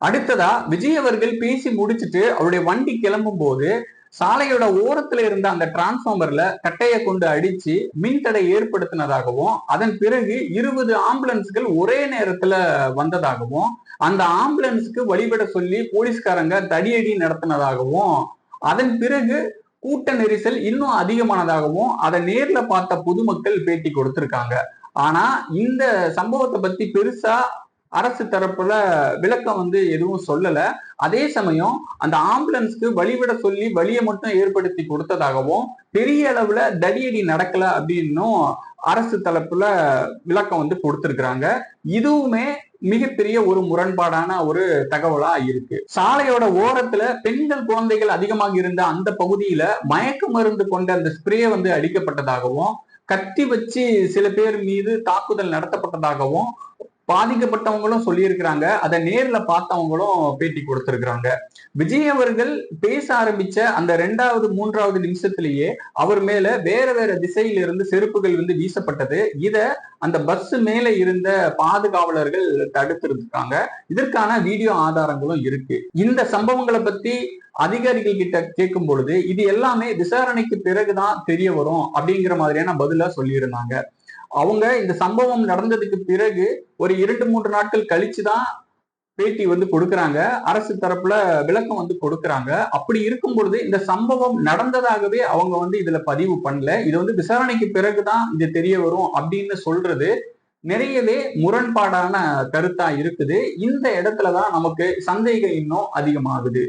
அடுத்ததா விஜய் அவர்கள் பேசி முடிச்சுட்டு அவருடைய வண்டி கிளம்பும் போது சாலையோட ஓரத்துல இருந்த அந்த டிரான்ஸ்பார்மர்ல கட்டையை கொண்டு அடிச்சு மின்தடை ஏற்படுத்தினதாகவும் அதன் பிறகு இருபது ஆம்புலன்ஸ்கள் ஒரே நேரத்துல வந்ததாகவும் அந்த ஆம்புலன்ஸுக்கு வழிபட சொல்லி போலீஸ்காரங்க தடியடி நடத்தினதாகவும் அதன் பிறகு கூட்ட நெரிசல் இன்னும் அதிகமானதாகவும் அதை நேர்ல பார்த்த பொதுமக்கள் பேட்டி கொடுத்திருக்காங்க. ஆனா இந்த சம்பவத்தை பத்தி பெருசா அரசு தரப்புல விளக்கம் வந்து எதுவும் சொல்லல. அதே சமயம் அந்த ஆம்புலன்ஸ்க்கு வழிவிட சொல்லி வழியை மட்டும் ஏற்படுத்தி கொடுத்ததாகவும் பெரிய அளவுல தடியடி நடக்கல அப்படின்னும் அரசு தரப்புல விளக்கம் வந்து கொடுத்திருக்கிறாங்க. இதுவுமே மிகப்பெரிய ஒரு முரண்பாடான ஒரு தகவலா இருக்கு. சாலையோட ஓரத்துல பெண்கள் குழந்தைகள் அதிகமாக இருந்த அந்த பகுதியில மயக்க மருந்து கொண்ட அந்த ஸ்ப்ரே வந்து அடிக்கப்பட்டதாகவும் கத்தி வச்சு சில பேர் மீது தாக்குதல் நடத்தப்பட்டதாகவும் பாதிக்கப்பட்டவங்களும் சொல்லியிருக்கிறாங்க. அதை நேர்ல பார்த்தவங்களும் பேட்டி கொடுத்திருக்கிறாங்க. விஜய் அவர்கள் பேச ஆரம்பிச்ச அந்த ரெண்டாவது மூன்றாவது நிமிஷத்திலேயே அவர் மேல வேற வேற திசையில இருந்து செருப்புகள் வந்து வீசப்பட்டது. இத அந்த பஸ் மேல இருந்த பாதுகாவலர்கள் தடுத்திருக்காங்க. இதற்கான வீடியோ ஆதாரங்களும் இருக்கு. இந்த சம்பவங்களை பத்தி அதிகாரிகள் கிட்ட கேட்கும் பொழுது இது எல்லாமே விசாரணைக்கு பிறகுதான் தெரிய வரும் அப்படிங்கிற மாதிரியான பதிலா சொல்லியிருந்தாங்க. அவங்க இந்த சம்பவம் நடந்ததுக்கு பிறகு ஒரு இரண்டு மூன்று நாட்கள் கழிச்சு தான் பேட்டி வந்து கொடுக்குறாங்க. அரசு தரப்புல விளக்கம் வந்து கொடுக்குறாங்க. அப்படி இருக்கும் பொழுது இந்த சம்பவம் நடந்ததாகவே அவங்க வந்து இதுல பதிவு பண்ணல. இது வந்து விசாரணைக்கு பிறகுதான் இது தெரிய வரும் அப்படின்னு சொல்றது நிறையவே முரண்பாடான கருத்தா இருக்குது. இந்த இடத்துலதான் நமக்கு சந்தேகம் இன்னும் அதிகமாகுது.